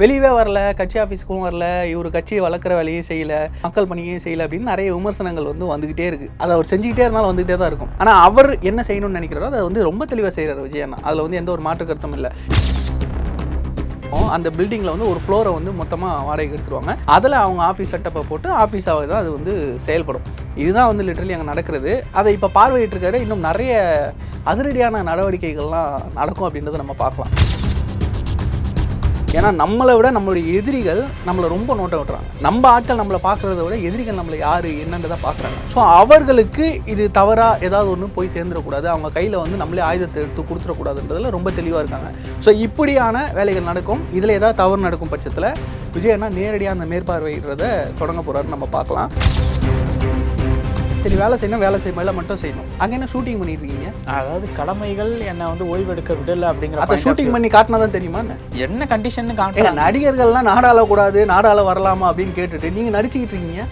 வெளியவே வரல கட்சி ஆஃபீஸ்க்கும் வரல இவர் கட்சியை வளர்க்குற வேலையும் செய்யல மக்கள் பணியும் செய்யல அப்படின்னு நிறைய விமர்சனங்கள் வந்து வந்துகிட்டே இருக்கு. அதை அவர் செஞ்சுக்கிட்டே இருந்தாலும் வந்துகிட்டே தான் இருக்கும். ஆனால் அவர் என்ன செய்யணும்னு நினைக்கிறாரோ அதை வந்து ரொம்ப தெளிவாக செய்கிறார் விஜயண்ணா அதில் வந்து எந்த ஒரு மாற்று கருத்தும் இல்லை. அந்த பில்டிங்கில் வந்து ஒரு ஃப்ளோரை வந்து மொத்தமாக வாடகைக்கு எடுத்துருவாங்க. அதில் அவங்க ஆஃபீஸ் செட்டப்பை போட்டு ஆஃபீஸாக தான் அது வந்து செயல்படும். இதுதான் வந்து லிட்டரலி அங்கே நடக்கிறது. அதை இப்போ பார்வையிட்டிருக்காரு. இன்னும் நிறைய அதிரடியான நடவடிக்கைகள்லாம் நடக்கும் அப்படின்றத நம்ம பார்க்கலாம். ஏன்னா நம்மளை விட நம்மளுடைய எதிரிகள் நம்மளை ரொம்ப நோட்ட விட்டுறாங்க. நம்ம ஆட்கள் நம்மளை பார்க்குறத விட எதிரிகள் நம்மளை யார் என்னன்றதை பார்க்குறாங்க. ஸோ அவர்களுக்கு இது தவறாக ஏதாவது ஒன்று போய் சேர்ந்துடக்கூடாது. அவங்க கையில் வந்து நம்மளே ஆயுதத்தை எடுத்து கொடுத்துடக்கூடாதுன்றதுல ரொம்ப தெளிவாக இருக்காங்க. ஸோ இப்படியான வேலைகள் நடக்கும். இதில் ஏதாவது தவறு நடக்கும் பட்சத்தில் விஜய் அண்ணா நேரடியாக அந்த மேற்பார்வையிடுறத தொடங்க போகிறாருன்னு நம்ம பார்க்கலாம். சரி வேலை செய்யணும் வேலை செய்யும் வேலை மட்டும் செய்யணும். அங்கே என்ன ஷூட்டிங் பண்ணிட்டு இருக்கீங்க அதாவது கடமைகள் என்னை வந்து ஓய்வெடுக்க விடல அப்படிங்கிற அதை ஷூட்டிங். பண்ணி காட்டினா தான் தெரியுமா என்ன? கண்டிஷன் காட்டுறாங்க. நடிகர்கள்லாம் நாடாள கூடாது நாடாள வரலாமா அப்படின்னு கேட்டுட்டு நீங்க நடிச்சுக்கிட்டு இருக்கீங்க.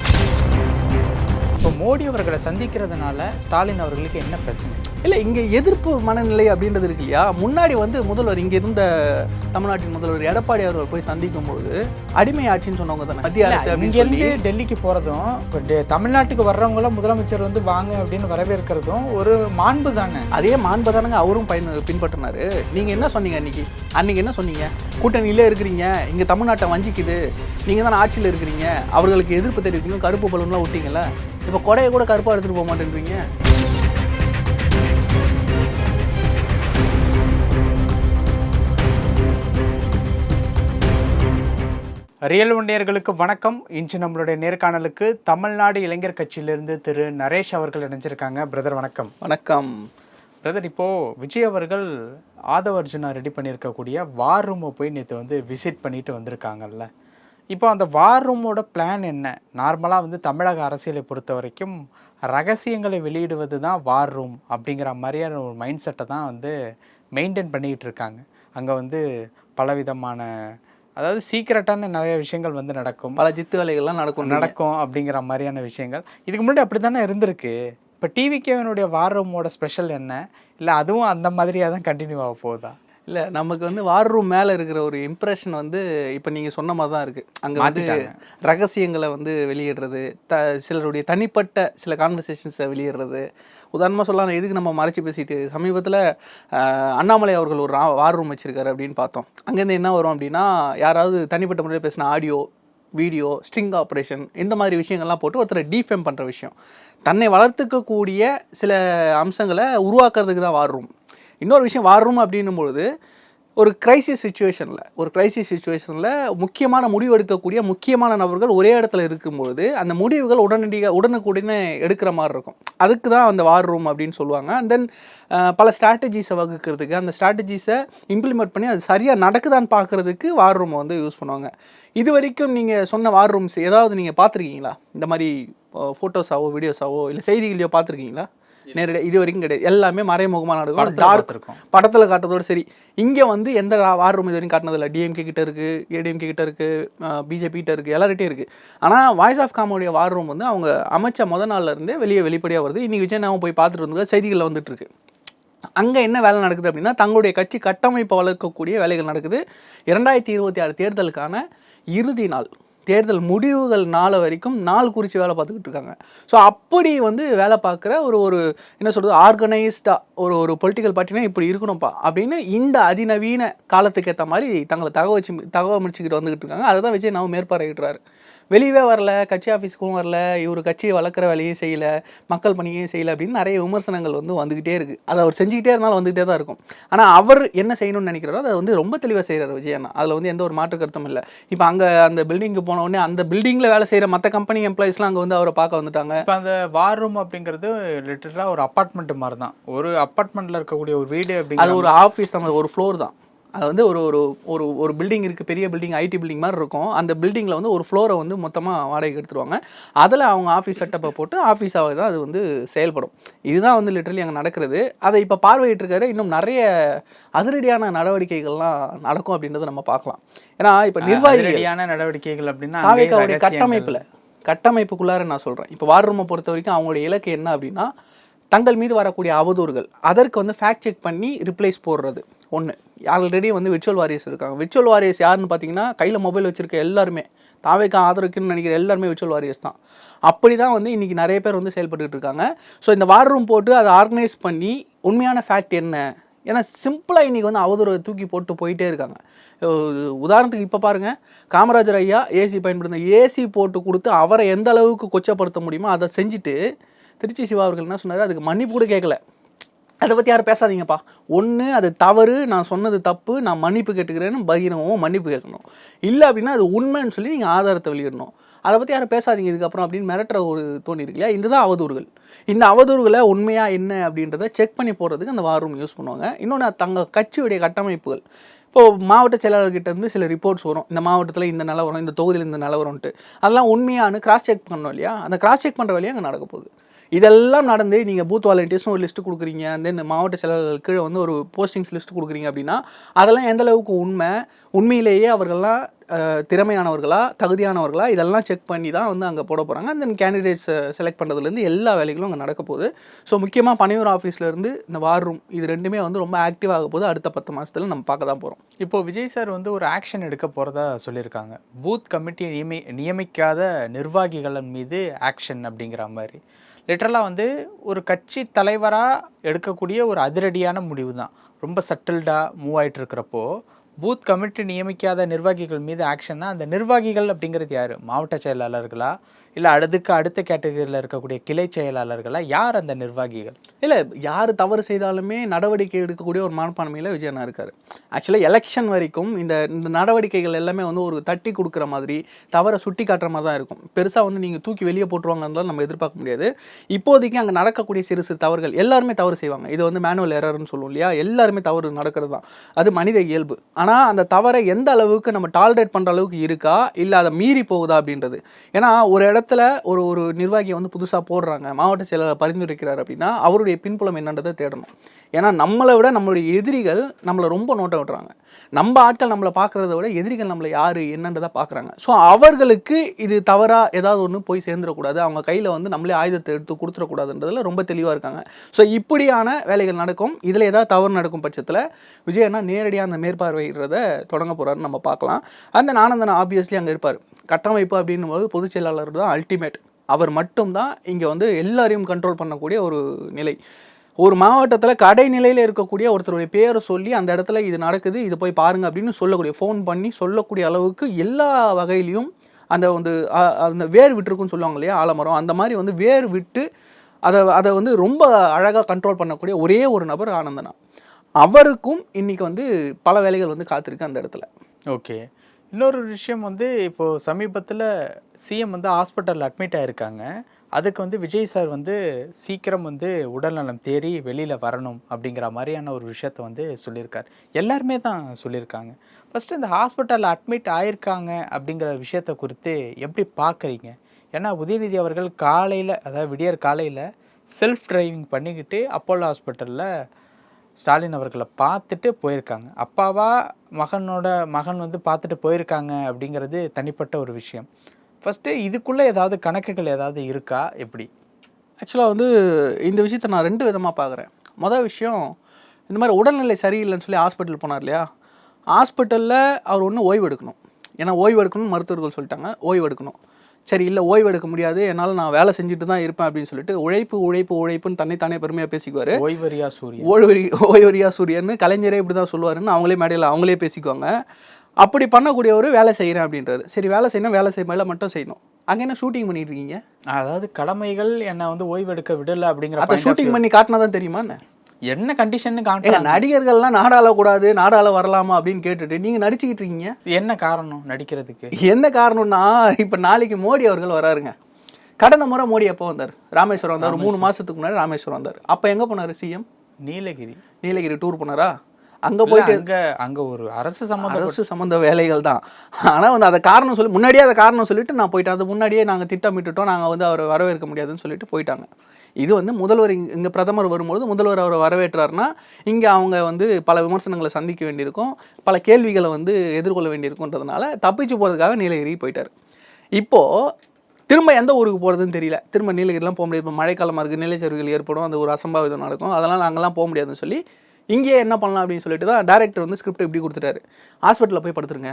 இப்போ மோடி அவர்களை சந்திக்கிறதுனால ஸ்டாலின் அவர்களுக்கு என்ன பிரச்சனை? இல்ல இங்க எதிர்ப்பு மனநிலை அப்படின்றது இருக்கு இல்லையா? முன்னாடி வந்து முதல்வர் இங்க இருந்த தமிழ்நாட்டின் முதல்வர் எடப்பாடி அவர்கள் போய் சந்திக்கும் பொழுது அடிமை ஆட்சின்னு சொன்னவங்க தானே? மத்திய அரசு இங்க அப்படின்னு சொல்லி. இருந்து டெல்லிக்கு போறதும் இப்போ தமிழ்நாட்டுக்கு வர்றவங்களும் முதலமைச்சர் வந்து வாங்க அப்படின்னு வரவேற்கிறதும் ஒரு மாண்பு தானே? அதே மாண்பதானங்க அவரும் பயன் பின்பற்றினாரு. நீங்க என்ன சொன்னீங்க அன்னைக்கு? அன்னைக்கு என்ன சொன்னீங்க? கூட்டணியிலே இருக்கிறீங்க இங்க தமிழ்நாட்டை வஞ்சிக்குது நீங்க தானே ஆட்சியில் இருக்கிறீங்க அவர்களுக்கு எதிர்ப்பு தெரிவிக்கணும் கருப்பு பலூன்லாம் விட்டீங்கல்ல இப்போ கொடையை கூட கருப்பா எடுத்துட்டு போக மாட்டேன்றீங்க? ரியல் ஒன்றியர்களுக்கு வணக்கம். இன்று நம்மளுடைய நேர்காணலுக்கு தமிழ்நாடு இளைஞர் கட்சியிலிருந்து திரு நரேஷ் அவர்கள் இணைஞ்சிருக்காங்க. பிரதர் வணக்கம். வணக்கம். பிரதர் இப்போ விஜய் அவர்கள் ஆதவ அர்ஜுனா ரெடி பண்ணியிருக்கக்கூடிய வார் ரூமை போய் நேற்று வந்து விசிட் பண்ணிட்டு வந்திருக்காங்கல்ல. இப்போ அந்த வார் ரூமோட பிளான் என்ன? நார்மலாக வந்து தமிழக அரசியலை பொறுத்த வரைக்கும் ரகசியங்களை வெளியிடுவது தான் வார் ரூம் அப்படிங்கிற மாதிரியான ஒரு மைண்ட் செட்டை தான் வந்து மெயின்டைன் பண்ணிக்கிட்டு இருக்காங்க. அங்கே வந்து பலவிதமான அதாவது சீக்கிரட்டான நிறைய விஷயங்கள் வந்து நடக்கும். பல ஜித்து வேலைகள்லாம் நடக்கும். நடக்கும் அப்படிங்கிற மாதிரியான விஷயங்கள். இதுக்கு முன்னாடி அப்படி தானே இருந்திருக்கு? இப்போ டிவிகேவனுடைய வார் ரூமோட ஸ்பெஷல் என்ன? இல்லை அதுவும் அந்த மாதிரியாக தான் கண்டினியூ ஆக போகுதா? இல்லை நமக்கு வந்து வார் ரூம் மேலே இருக்கிற ஒரு இம்ப்ரெஷன் வந்து இப்போ நீங்கள் சொன்ன மாதிரி தான் இருக்குது அங்கே வந்து. ரகசியங்களை வந்து வெளியிடுறது த சிலருடைய தனிப்பட்ட சில கான்வர்சேஷன்ஸை வெளியிடுறது. உதாரணமாக சொல்லலாம் எதுக்கு நம்ம மறைச்சி பேசிட்டு சமீபத்தில் அண்ணாமலை அவர்கள் ஒரு வார் ரூம் வச்சிருக்காரு அப்படின்னு பார்த்தோம். அங்கேருந்து என்ன வரும் அப்படின்னா யாராவது தனிப்பட்ட முறையில் பேசின ஆடியோ வீடியோ ஸ்ட்ரிங் ஆப்ரேஷன் இந்த மாதிரி விஷயங்கள்லாம் போட்டு ஒருத்தரை டீஃபேம் பண்ணுற விஷயம். தன்னை வளர்த்துக்கக்கூடிய சில அம்சங்களை உருவாக்குறதுக்கு தான் வார் ரூம் இன்னொரு விஷயம் வார் ரூம் அப்படின்னும் பொழுது ஒரு கிரைசிஸ் சுச்சுவேஷனில் ஒரு கிரைசிஸ் சுச்சுவேஷனில் முக்கியமான முடிவு எடுக்கக்கூடிய முக்கியமான நபர்கள் ஒரே இடத்துல இருக்கும்போது அந்த முடிவுகள் உடனடியாக உடனுக்குடனே எடுக்கிற மாதிரி இருக்கும். அதுக்கு தான் அந்த வார் ரூம் அப்படின்னு சொல்லுவாங்க. அண்ட் தென் பல ஸ்ட்ராட்டஜிஸை வகுக்கிறதுக்கு அந்த ஸ்ட்ராட்டஜிஸை இம்ப்ளிமெண்ட் பண்ணி அது சரியாக நடக்குதான்னு பார்க்குறதுக்கு வார் ரூமை வந்து யூஸ் பண்ணுவாங்க. இது வரைக்கும் நீங்கள் சொன்ன வார் ரூம்ஸ் ஏதாவது நீங்கள் பார்த்துருக்கீங்களா? இந்த மாதிரி ஃபோட்டோஸாவோ வீடியோஸாவோ இல்லை செய்திகளையோ பார்த்துருக்கீங்களா? நேரடியாக இது வரைக்கும் கிடையாது. எல்லாமே மறைமுகமாக நடக்கும். படத்துல டார்க் பார்த்திருக்கோம். படத்தில் காட்டுறதோட சரி. இங்கே வந்து எந்த வார் ரூம் இது வரைக்கும் காட்டினதில்ல. டிஎம்கே கிட்ட இருக்கு ஏடிஎம்கே கிட்ட இருக்கு பிஜேபி கிட்ட இருக்கு எல்லார்கிட்டையும் இருக்கு. ஆனால் வாய்ஸ் ஆஃப் காமோடைய வார் ரூம் வந்து அவங்க அமைச்ச முத நாள்ல இருந்தே வெளியே வெளிப்படையாக வருது. இன்னைக்கு விஜயனாவும் போய் பார்த்துட்டு வந்து செய்திகளில் வந்துட்டு இருக்கு. அங்கே என்ன வேலை நடக்குது அப்படின்னா தங்களுடைய கட்சி கட்டமைப்பை வளர்க்கக்கூடிய வேலைகள் நடக்குது. இரண்டாயிரத்தி இருபத்தி ஆறு தேர்தலுக்கான இறுதி நாள். தேர்தல் முடிவுகள் நாள் வரைக்கும் நாள் குறித்து வேலை பார்த்துக்கிட்டு இருக்காங்க. ஸோ அப்படி வந்து வேலை பார்க்குற ஒரு ஒரு என்ன சொல்கிறது ஆர்கனைஸ்டாக ஒரு ஒரு பொலிட்டிக்கல் பார்ட்டினா இப்படி இருக்கணும்ப்பா அப்படின்னு இந்த அதிநவீன காலத்துக்கு ஏற்ற மாதிரி தங்களை தகவச்சு தகவமைச்சுக்கிட்டு வந்துக்கிட்டு இருக்காங்க. அதை தான் விஜய் நான் மேற்பார்வையிடுறாரு. வெளியவே வரல கட்சி ஆஃபீஸ்க்கும் வரல இவர் கட்சியை வளர்க்குற வேலையும் செய்யல மக்கள் பணியும் செய்யல அப்படின்னு நிறைய விமர்சனங்கள் வந்து வந்துக்கிட்டே இருக்கு. அதை அவர் செஞ்சுக்கிட்டே இருந்தாலும் வந்துகிட்டே தான் இருக்கும். ஆனால் அவர் என்ன செய்யணும்னு நினைக்கிறாரோ அதை வந்து ரொம்ப தெளிவாக செய்கிறார் விஜய் அண்ணா அதில் வந்து எந்த ஒரு மாற்று கருத்தும் இல்லை. இப்போ அங்கே அந்த பில்டிங்க்கு போன உடனே அந்த பில்டிங்கில் வேலை செய்கிற மற்ற கம்பெனி எம்ப்ளாயிஸ்லாம் அங்கே வந்து அவரை பார்க்க வந்துட்டாங்க. இப்போ அந்த வார் ரூம் அப்படிங்கிறது லிட்டரலாக ஒரு அப்பார்ட்மெண்ட் மாதிரி தான். ஒரு அப்பார்ட்மெண்ட்டில் இருக்கக்கூடிய ஒரு வீடு அது அப்படிங்கிற ஒரு ஆஃபீஸ் தான் ஒரு ஃப்ளோர் தான். அது வந்து ஒரு ஒரு ஒரு ஒரு பில்டிங் இருக்குது பெரிய பில்டிங் ஐடி பில்டிங் மாதிரி இருக்கும். அந்த பில்டிங்கில் வந்து ஒரு ஃப்ளோரை வந்து மொத்தமாக வாடகைக்கு எடுத்துருவாங்க. அதில் அவங்க ஆஃபீஸ் செட்டப்பை போட்டு ஆஃபீஸாக தான் அது வந்து செயல்படும். இதுதான் வந்து லிட்டரலி அங்கே நடக்கிறது. அதை இப்போ பார்வையிட்டிருக்காரு. இன்னும் நிறைய அதிரடியான நடவடிக்கைகள்லாம் நடக்கும் அப்படின்றத நம்ம பார்க்கலாம். ஏன்னா இப்போ நிர்வாகிகள் அதிரடியான நடவடிக்கைகள் அப்படின்னா. கட்டமைப்பில் கட்டமைப்புக்குள்ளார நான் சொல்கிறேன் இப்போ வார் ரூமை பொறுத்த வரைக்கும் அவங்களுடைய இலக்கு என்ன அப்படின்னா தங்கள் மீது வரக்கூடிய அவதூறுகள். அதற்கு வந்து ஃபேக்ட் செக் பண்ணி ரிப்ளைஸ் போடுறது. ஒன்று ஆல்ரெடி வந்து விர்ச்சுவல் வாரியர்ஸ் இருக்காங்க. விர்ச்சுவல் வாரியர்ஸ் யாருன்னு பார்த்தீங்கன்னா கையில் மொபைல் வச்சுருக்க எல்லாருமே. தாவைக்கு ஆதரவுக்குன்னு நினைக்கிற எல்லாருமே விர்ச்சுவல் வாரியர்ஸ் தான். அப்படி தான் வந்து இன்றைக்கி நிறைய பேர் வந்து செயல்பட்டுக்கிட்டு இருக்காங்க. ஸோ இந்த வார் ரூம் போட்டு அதை ஆர்கனைஸ் பண்ணி உண்மையான ஃபேக்ட் என்ன? ஏன்னா சிம்பிளாக இன்றைக்கி வந்து அவதூறு தூக்கி போட்டு போயிட்டே இருக்காங்க. உதாரணத்துக்கு இப்போ பாருங்கள் காமராஜர் ஐயா ஏசி பயன்படுத்த ஏசி போட்டு கொடுத்து அவரை எந்த அளவுக்கு கொச்சப்படுத்த முடியுமோ அதை செஞ்சுட்டு திருச்சி சிவா அவர்கள் என்ன சொன்னார்? அதுக்கு மன்னிப்பு கூட கேட்கல அதை பற்றி யாரும் பேசாதீங்கப்பா. ஒன்று அது தவறு நான் சொன்னது தப்பு நான் மன்னிப்பு கேட்டுக்கிறேன்னு பகிரவும் மன்னிப்பு கேட்கணும். இல்லை அப்படின்னா அது உண்மைன்னு சொல்லி நீங்கள் ஆதாரத்தை வெளியிடணும். அதை பற்றி யாரும் பேசாதீங்க இதுக்கப்புறம் அப்படின்னு மிரட்டுற ஒரு தோணி இருக்கு இல்லையா? இதுதான் அவதூறுகள். இந்த அவதூறுகளை உண்மையாக என்ன அப்படின்றத செக் பண்ணி போடுறதுக்கு அந்த வார் ரூம் யூஸ் பண்ணுவாங்க. இன்னொன்று தங்க கட்சியுடைய கட்டமைப்புகள். இப்போது மாவட்ட செயலாளர்கிட்ட இருந்து சில ரிப்போர்ட்ஸ் வரும். இந்த மாவட்டத்தில் இந்த நிலவரம் இந்த தொகுதியில் இந்த நிலவரம்ட்டு அதெல்லாம் உண்மையானு கிராஸ் செக் பண்ணோம் இல்லையா? அந்த கிராஸ் செக் பண்ணுற வழியாக அங்கே நடக்க போகுது. இதெல்லாம் நடந்து நீங்கள் பூத் வாலண்டியர்ஸும் ஒரு லிஸ்ட்டு கொடுக்குறீங்க. தென் மாவட்ட செயலாளர்கள் கீழே வந்து ஒரு போஸ்டிங்ஸ் லிஸ்ட் கொடுக்குறீங்க அப்படின்னா அதெல்லாம் எந்த அளவுக்கு உண்மை? உண்மையிலேயே அவர்கள்லாம் திறமையானவர்களா? தகுதியானவர்களா? இதெல்லாம் செக் பண்ணி தான் வந்து அங்கே போட போகிறாங்க தென் கேண்டிடேட்ஸ் செலக்ட் பண்ணுறதுலேருந்து எல்லா வேலைகளும் அங்கே நடக்க போகுது. ஸோ முக்கியமாக பனையூர் ஆஃபீஸ்லேருந்து இந்த வார் ரூம் இது ரெண்டுமே வந்து ரொம்ப ஆக்டிவ் ஆக போகுது. அடுத்த பத்து மாதத்தில் நம்ம பார்க்க தான் போகிறோம் இப்போ விஜய் சார் வந்து ஒரு ஆக்ஷன் எடுக்க போகிறதா சொல்லியிருக்காங்க. பூத் கமிட்டியை நியமி நியமிக்காத நிர்வாகிகளின் மீது ஆக்ஷன் அப்படிங்கிற மாதிரி. லிட்டரலாக வந்து ஒரு கட்சி தலைவராக எடுக்கக்கூடிய ஒரு அதிரடியான முடிவு தான் ரொம்ப சட்டில்டாக மூவ் ஆகிட்டு இருக்கிறப்போ பூத் கமிட்டி நியமிக்காத நிர்வாகிகள் மீது ஆக்ஷன்னா அந்த நிர்வாகிகள் அப்படிங்கிறது யார்? மாவட்ட செயலாளர்களா? இல்லை அதுக்கு அடுத்த கேட்டகரியில் இருக்கக்கூடிய கிளை செயலாளர்களாக யார் அந்த நிர்வாகிகள்? இல்லை யார் தவறு செய்தாலுமே நடவடிக்கை எடுக்கக்கூடிய ஒரு மனப்பான்மையில் விஜயனா இருக்கார். ஆக்சுவலாக எலெக்ஷன் வரைக்கும் இந்த இந்த நடவடிக்கைகள் எல்லாமே வந்து ஒரு தட்டி கொடுக்குற மாதிரி தவறை சுட்டி காட்டுற மாதிரி தான் இருக்கும். பெருசாக வந்து நீங்கள் தூக்கி வெளியே போட்டுருவாங்கன்னு நம்ம எதிர்பார்க்க முடியாது. இப்போதைக்கு அங்கே நடக்கக்கூடிய சிறு சிறு தவறுகள் எல்லாருமே தவறு செய்வாங்க. இது வந்து மேனுவல் எரர்னு சொல்லுவோம் இல்லையா? எல்லாருமே தவறு நடக்கிறது தான். அது மனித இயல்பு. ஆனால் அந்த தவறை எந்த அளவுக்கு நம்ம டாலரேட் பண்ணுற அளவுக்கு இருக்கா? இல்லை அதை மீறி போகுதா அப்படின்றது. ஏன்னா ஒரு இடம் இடத்துல ஒரு ஒரு நிர்வாகியை வந்து புதுசாக போடுறாங்க மாவட்ட செயலாளர் பரிந்துரைக்கிறார் அப்படின்னா அவருடைய பின்புலம் என்னன்றதை தேடணும். ஏன்னா நம்மளை விட நம்மளுடைய எதிரிகள் நம்மளை ரொம்ப நோட்டம் விட்டுறாங்க நம்ம ஆட்கள் நம்மளை பார்க்குறத விட எதிரிகள் நம்மளை யார் என்னன்றதை பார்க்குறாங்க. ஸோ அவர்களுக்கு இது தவறாக ஏதாவது ஒன்று போய் சேர்ந்துடக்கூடாது. அவங்க கையில் வந்து நம்மளே ஆயுதத்தை எடுத்து கொடுத்துடக்கூடாதுன்றதில் ரொம்ப தெளிவாக இருக்காங்க. ஸோ இப்படியான வேலைகள் நடக்கும். இதில் ஏதாவது தவறு நடக்கும் பட்சத்தில் விஜய் அண்ணா நேரடியாக அந்த மேற்பார்வையிடுறத தொடங்க போகிறாருன்னு நம்ம பார்க்கலாம். அந்த நானந்தன் ஆப்வியஸ்லி அங்கே இருப்பார். கட்டமைப்பு அப்படின்னும் போது பொதுச் செயலாளர் தான் அல்டிமேட் அவர் மட்டும்தான் இங்கே வந்து எல்லாரையும் கண்ட்ரோல் பண்ணக்கூடிய ஒரு நிலை. ஒரு மாவட்டத்தில் கடைநிலையில் இருக்கக்கூடிய ஒருத்தருடைய பேரை சொல்லி அந்த இடத்துல இது நடக்குது இது போய் பாருங்கள் அப்படின்னு சொல்லக்கூடிய ஃபோன் பண்ணி சொல்லக்கூடிய அளவுக்கு எல்லா வகையிலையும் அந்த வந்து அந்த வேர் விட்டுருக்குன்னு சொல்லுவாங்க இல்லையா ஆலமரம் அந்த மாதிரி வந்து வேர் விட்டு அதை அதை வந்து ரொம்ப அழகாக கண்ட்ரோல் பண்ணக்கூடிய ஒரே ஒரு நபர் ஆனந்தனா. அவருக்கும் இன்றைக்கி வந்து பல வேலைகள் வந்து காத்திருக்கு அந்த இடத்துல. ஓகே. இன்னொரு விஷயம் வந்து இப்போது சமீபத்தில் சிஎம் வந்து ஹாஸ்பிட்டலில் அட்மிட் ஆகிருக்காங்க அதுக்கு வந்து விஜய் சார் வந்து சீக்கிரம் வந்து உடல்நலம் தேறி வெளியில் வரணும் அப்படிங்கிற மாதிரியான ஒரு விஷயத்த வந்து சொல்லியிருக்கார். எல்லாருமே தான் சொல்லியிருக்காங்க. ஃபஸ்ட்டு இந்த ஹாஸ்பிட்டலில் அட்மிட் ஆயிருக்காங்க அப்படிங்கிற விஷயத்த குறித்து எப்படி பார்க்குறீங்க ஏன்னா உதயநிதி அவர்கள் காலையில் அதாவது விடியற் காலையில் செல்ஃப் டிரைவிங் பண்ணிக்கிட்டு அப்போலோ ஹாஸ்பிட்டலில் ஸ்டாலின் அவர்களை பார்த்துட்டு போயிருக்காங்க. அப்பாவா மகனோட மகன் வந்து பார்த்துட்டு போயிருக்காங்க அப்படிங்கிறது தனிப்பட்ட ஒரு விஷயம். ஃபஸ்ட்டு இதுக்குள்ளே ஏதாவது கணக்குகள் ஏதாவது இருக்கா? எப்படி? ஆக்சுவலாக வந்து இந்த விஷயத்தை நான் ரெண்டு விதமாக பார்க்குறேன். மொதல் விஷயம் இந்த மாதிரி உடல்நிலை சரியில்லைன்னு சொல்லி ஹாஸ்பிட்டல் போனார் இல்லையா? ஹாஸ்பிட்டலில் அவர் ஒன்று ஓய்வு எடுக்கணும். ஏன்னா ஓய்வு எடுக்கணும்னு மருத்துவர்கள் சொல்லிட்டாங்க. ஓய்வு எடுக்கணும். சரி இல்லை ஓய்வு எடுக்க முடியாது என்னால் நான் வேலை செஞ்சுட்டு தான் இருப்பேன் அப்படின்னு சொல்லிட்டு உழைப்பு உழைப்பு உழைப்புன்னு தன்னைத்தானே பெருமையாக பேசிக்குவார். ஓய்வரியா சூரியன். ஓய்வரி ஓய்வரியா சூரியன்னு கலைஞரே இப்படி தான் சொல்லுவாருன்னு அவங்களே மேடையில் அவங்களே பேசிக்குவாங்க. அப்படி பண்ணக்கூடியவர் வேலை செய்கிறேன் அப்படின்றாரு. சரி வேலை செய்யணும் வேலை செய்ய மேலே மட்டும் செய்யணும். அங்கே என்ன ஷூட்டிங் பண்ணிட்டு இருக்கீங்க? அதாவது கடமைகள் என்னை வந்து ஓய்வு எடுக்க விடலை அப்படிங்கிற அதை ஷூட்டிங். பண்ணி காட்டினா தான் தெரியுமா என்ன? என்ன கண்டிஷன் காட்டுறாங்க? நடிகர்கள்லாம் நாடாள கூடாது நாடாள வரலாமா அப்படின்னு கேட்டுட்டு நீங்க நடிச்சுக்கிட்டு இருக்கீங்க. என்ன காரணம் நடிக்கிறதுக்கு? என்ன காரணம்னா இப்ப நாளைக்கு மோடி அவர்கள் வராருங்க. கடந்த முறை மோடி எப்போ வந்தார்? ராமேஸ்வரம் வந்தார். மூணு மாசத்துக்கு முன்னாடி ராமேஸ்வரம் வந்தார். அப்ப எங்க போனாரு சிஎம்? நீலகிரி. நீலகிரி டூர் போனாரா? அங்க போயிட்டு அங்க அங்க ஒரு அரசு சம்மந்த அரசு சம்பந்த வேலைகள் தான். ஆனா வந்து அதை காரணம் சொல்லி முன்னாடியே அதை காரணம் சொல்லிட்டு நான் போயிட்டேன். அது முன்னாடியே நாங்க திட்டமிட்டுட்டோம். நாங்க வந்து அவரை வரவேற்க முடியாதுன்னு சொல்லிட்டு போயிட்டாங்க. இது வந்து முதல்வர் இங்கே பிரதமர் வரும்பொழுது முதல்வர் அவரை வரவேற்றார்னா இங்கே அவங்க வந்து பல விமர்சனங்களை சந்திக்க வேண்டியிருக்கும் பல கேள்விகளை வந்து எதிர்கொள்ள வேண்டியிருக்குன்றதுனால தப்பிச்சு போகிறதுக்காக நீலகிரி போயிட்டார். இப்போது திரும்ப எந்த ஊருக்கு போகிறதுன்னு தெரியல. திரும்ப நீலகிரிலாம் போக முடியாது. இப்போ மழைக்காலமாக இருக்குது நிலச்சரிவுகள் ஏற்படும் அந்த ஒரு அசம்பாவிதம் நடக்கும். அதெல்லாம் நாங்கள்லாம் போக முடியாதுன்னு சொல்லி இங்கேயே என்ன பண்ணலாம் அப்படின்னு சொல்லிட்டு தான் டேரக்டர் வந்து ஸ்கிரிப்ட் இப்படி கொடுத்துட்டாரு. ஹாஸ்பிட்டலில் போய் படுத்துருங்க.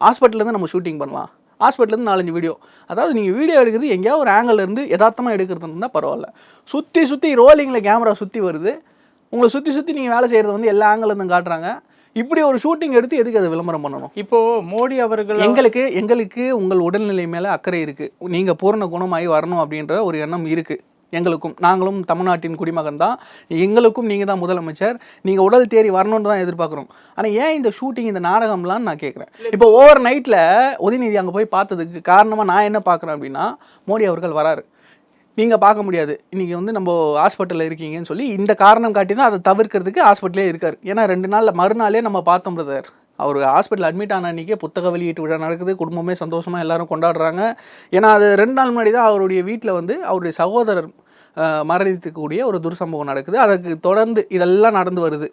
ஹாஸ்பிட்டல்லேருந்து நம்ம ஷூட்டிங் பண்ணலாம். ஹாஸ்பிட்டலேருந்து நாலஞ்சு வீடியோ. அதாவது நீங்கள் வீடியோ எடுக்கிறது எங்கேயாவது ஒரு ஆங்கிள் இருந்து யதார்த்தமாக எடுக்கிறது இருந்தால் பரவாயில்ல. சுற்றி சுற்றி ரோலிங்கில் கேமரா சுற்றி வருது. உங்களை சுற்றி சுற்றி நீங்கள் வேலை செய்கிறது வந்து எல்லா ஆங்கிள் இருந்தும் காட்டுறாங்க. இப்படி ஒரு ஷூட்டிங் எடுத்து எதுக்கு அதை விளம்பரம் பண்ணணும்? இப்போ மோடி அவர்கள் எங்களுக்கு எங்களுக்கு உங்கள் உடல்நிலை மேலே அக்கறை இருக்குது நீங்கள் பூரண குணமாகி வரணும் அப்படின்ற ஒரு எண்ணம் இருக்குது எங்களுக்கும் நாங்களும் தமிழ்நாட்டின் குடிமகன் தான். எங்களுக்கும் நீங்கள் தான் முதலமைச்சர். நீங்கள் உடல் தேறி வரணும்னு தான் எதிர்பார்க்குறோம். ஆனால் ஏன் இந்த ஷூட்டிங் இந்த நாடகம்லாம் நான் கேட்குறேன் இப்போ ஓவர் நைட்டில் உதயநிதி அங்கே போய் பார்த்ததுக்கு காரணமாக நான் என்ன பார்க்குறேன் அப்படின்னா மோடி அவர்கள் வராரு. நீங்கள் பார்க்க முடியாது. இன்றைக்கி வந்து நம்ம ஹாஸ்பிட்டலில் இருக்கீங்கன்னு சொல்லி இந்த காரணம் காட்டி தான் அதை தவிர்க்கிறதுக்கு ஹாஸ்பிட்டலே இருக்கார். ஏன்னா ரெண்டு நாளில் மறுநாளே நம்ம பார்த்தோம் பிரதர் அவர் ஹாஸ்பிட்டல் அட்மிட் ஆன அன்றைக்கே புத்தக வெளியீட்டு விழா நடக்குது. குடும்பமே சந்தோஷமாக எல்லாரும் கொண்டாடுறாங்க. ஏன்னா அது ரெண்டு நாள் முன்னாடி தான் அவருடைய வீட்டில் வந்து அவருடைய சகோதரர் மரணித்துக்கூடிய ஒரு துர்சம்பவம் நடக்குது. அதுக்கு தொடர்ந்து இதெல்லாம் நடந்து வருது.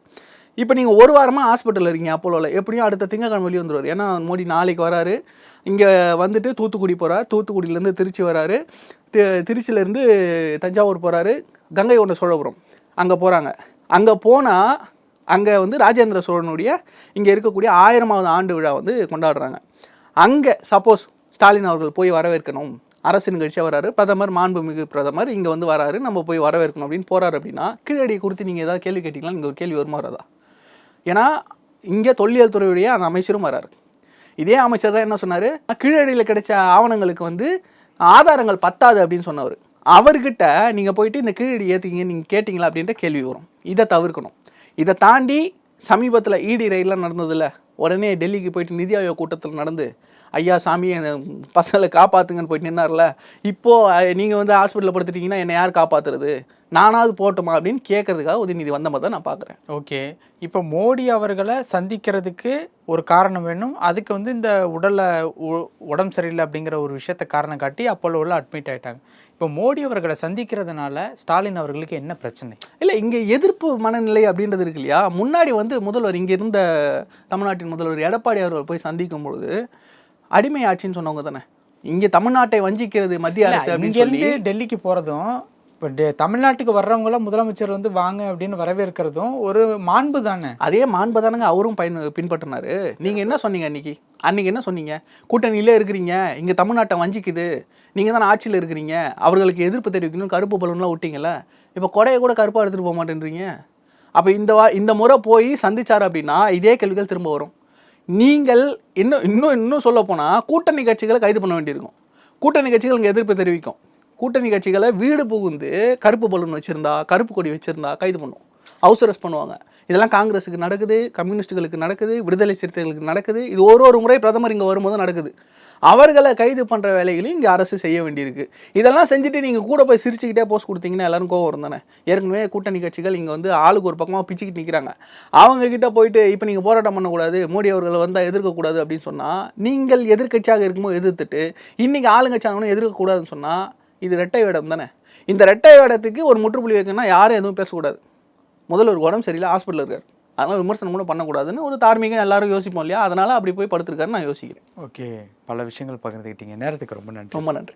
இப்போ நீங்கள் ஒரு வாரமாக ஹாஸ்பிட்டலில் இருக்கீங்க அப்போலோவில் எப்படியும் அடுத்த திங்கக்கிழமை வெளியே வந்துடுவார் ஏன்னா மோடி நாளைக்கு வராரு. இங்கே வந்துட்டு தூத்துக்குடி போகிறார் தூத்துக்குடியிலேருந்து திருச்சி வராரு. தி- திருச்சியிலேருந்து தஞ்சாவூர் போகிறாரு கங்கை கொண்ட சோழபுரம். அங்கே போகிறாங்க அங்கே போனால் அங்கே வந்து ராஜேந்திர சோழனுடைய இங்கே இருக்கக்கூடிய ஆயிரமாவது ஆண்டு விழா வந்து கொண்டாடுறாங்க. அங்கே சப்போஸ் ஸ்டாலின் அவர்கள் போய் வரவேற்கணும். அரசு நிகழ்ச்சியாக வராரு. பிரதமர் மாண்புமிகு பிரதமர் இங்கே வந்து வராரு. நம்ம போய் வரவேற்கணும் அப்படின்னு போகிறாரு அப்படின்னா கீழடியை குறித்து நீங்கள் ஏதாவது கேள்வி கேட்டிங்களா? இங்கே ஒரு கேள்வி வருமா வராதா? ஏன்னா இங்கே தொல்லியல் துறையுடைய அந்த அமைச்சரும் வராரு. இதே அமைச்சர் தான் என்ன சொன்னார்? கீழடியில் கிடைச்ச ஆவணங்களுக்கு வந்து ஆதாரங்கள் பத்தாது அப்படின்னு சொன்னவர். அவர்கிட்ட நீங்கள் போயிட்டு இந்த கீழடி ஏற்றிக்கிங்க நீங்கள் கேட்டிங்களா அப்படின்ற கேள்வி வரும். இதை தவிர்க்கணும். இதை தாண்டி சமீபத்தில் இடி ரயிலாம் நடந்ததில்ல உடனே டெல்லிக்கு போயிட்டு நிதி ஆயோக் கூட்டத்தில் நடந்து ஐயா சாமி பசங்களை காப்பாற்றுங்கன்னு போயிட்டு நின்னார்ல. இப்போது நீங்கள் வந்து ஹாஸ்பிட்டலில் படுத்துட்டீங்கன்னா என்னை யார் காப்பாத்துறது? நானாவது போட்டுமா அப்படின்னு கேட்கறதுக்காக உதயநிதி வந்த மாதிரி தான் நான் பார்க்குறேன். ஓகே. இப்போ மோடி அவர்களை சந்திக்கிறதுக்கு ஒரு காரணம் வேணும். அதுக்கு வந்து இந்த உடலை உடம்பு சரியில்லை அப்படிங்கிற ஒரு விஷயத்த காரணம் காட்டி அப்போலோவில் அட்மிட் ஆகிட்டாங்க இப்போ மோடி அவர்களை சந்திக்கிறதுனால ஸ்டாலின் அவர்களுக்கு என்ன பிரச்சனை? இல்லை இங்கே எதிர்ப்பு மனநிலை அப்படின்றது இருக்கு இல்லையா? முன்னாடி வந்து முதல்வர் இங்கே இருந்த தமிழ்நாட்டின் முதல்வர் எடப்பாடி அவர்கள் போய் சந்திக்கும் பொழுது அடிமை ஆட்சின்னு சொன்னவங்க தானே. இங்கே தமிழ்நாட்டை வஞ்சிக்கிறது மத்திய அரசு அப்படின்னு சொல்லி டெல்லிக்கு போகிறதும் இப்போ டே தமிழ்நாட்டுக்கு வர்றவங்களாம் முதலமைச்சர் வந்து வாங்க அப்படின்னு வரவேற்கிறதும் ஒரு மாண்பு தானே? அதே மாண்பு தானங்க அவரும் பயன் பின்பற்றினாரு. நீங்கள் என்ன சொன்னீங்க அன்னைக்கு அன்னைக்கு என்ன சொன்னீங்க? கூட்டணியிலே இருக்கிறீங்க இங்கே தமிழ்நாட்டை வஞ்சிக்குது. நீங்கள் தானே ஆட்சியில் இருக்கிறீங்க அவர்களுக்கு எதிர்ப்பு தெரிவிக்கணும் கருப்பு பலன்லாம் விட்டீங்கல்ல இப்போ கொடையை கூட கருப்பாக எடுத்துகிட்டு போக மாட்டேன்றீங்க. அப்போ இந்த வா இந்த முறை போய் சந்திச்சார் அப்படின்னா இதே கேள்விகள் திரும்ப வரும். நீங்கள் இன்னும் இன்னும் இன்னும் சொல்ல போனால் கூட்டணி கட்சிகளை கைது பண்ண வேண்டியிருக்கும். கூட்டணி கட்சிகள் இங்கே எதிர்ப்பு தெரிவிக்கும். கூட்டணி கட்சிகளை வீடு புகுந்து கருப்பு பலூன் வச்சுருந்தா கருப்பு கொடி வச்சுருந்தா கைது பண்ணும். ஹவுஸ் அரெஸ்ட் பண்ணுவாங்க. இதெல்லாம் காங்கிரஸுக்கு நடக்குது கம்யூனிஸ்ட்டுகளுக்கு நடக்குது விடுதலை சிறுத்தைகளுக்கு நடக்குது. இது ஒரு ஒரு முறை பிரதமர் இங்கே வரும்போது நடக்குது. அவர்களை கைது பண்ணுற வேலைகளையும் இங்கே அரசு செய்ய வேண்டியிருக்கு. இதெல்லாம் செஞ்சுட்டு நீங்கள் கூட போய் சிரிச்சுக்கிட்டே போஸ்ட் கொடுத்தீங்கன்னா எல்லாரும் கோவம் வரும் தானே? ஏற்கனவே கூட்டணி கட்சிகள் இங்கே வந்து ஆளுக்கு ஒரு பக்கமாக பிச்சுக்கிட்டு நிற்கிறாங்க அவங்கக்கிட்ட போயிட்டு இப்போ நீங்கள் போராட்டம் பண்ணக்கூடாது மோடி அவர்களை வந்தால் எதிர்க்கக்கூடாது அப்படின்னு சொன்னால் நீங்கள் எதிர்க்கட்சியாக இருக்கும்போது எதிர்த்துட்டு இன்றைக்கி ஆளுங்கட்சியாகணும் எதிர்க்கக்கூடாதுன்னு சொன்னால் இது ரெட்டை வேடம் தானே? இந்த ரெட்டை வேடத்துக்கு ஒரு முற்றுப்புள்ளி வைக்கணும்னா யாரும் எதுவும் பேசக்கூடாது. முதல்வர் உடம்பு சரியில்லை ஹாஸ்பிட்டல் இருக்கார். அதனால் விமர்சனம் கூட பண்ணக்கூடாதுன்னு ஒரு தார்மீகம் எல்லாரும் யோசிப்போம் இல்லையா? அதனால் அப்படி போய் படுத்திருக்காருன்னு நான் யோசிக்கிறேன். ஓகே பல விஷயங்கள் பகிர்ந்துக்கிட்டீங்க நேரத்துக்கு ரொம்ப நன்றி. ரொம்ப நன்றி.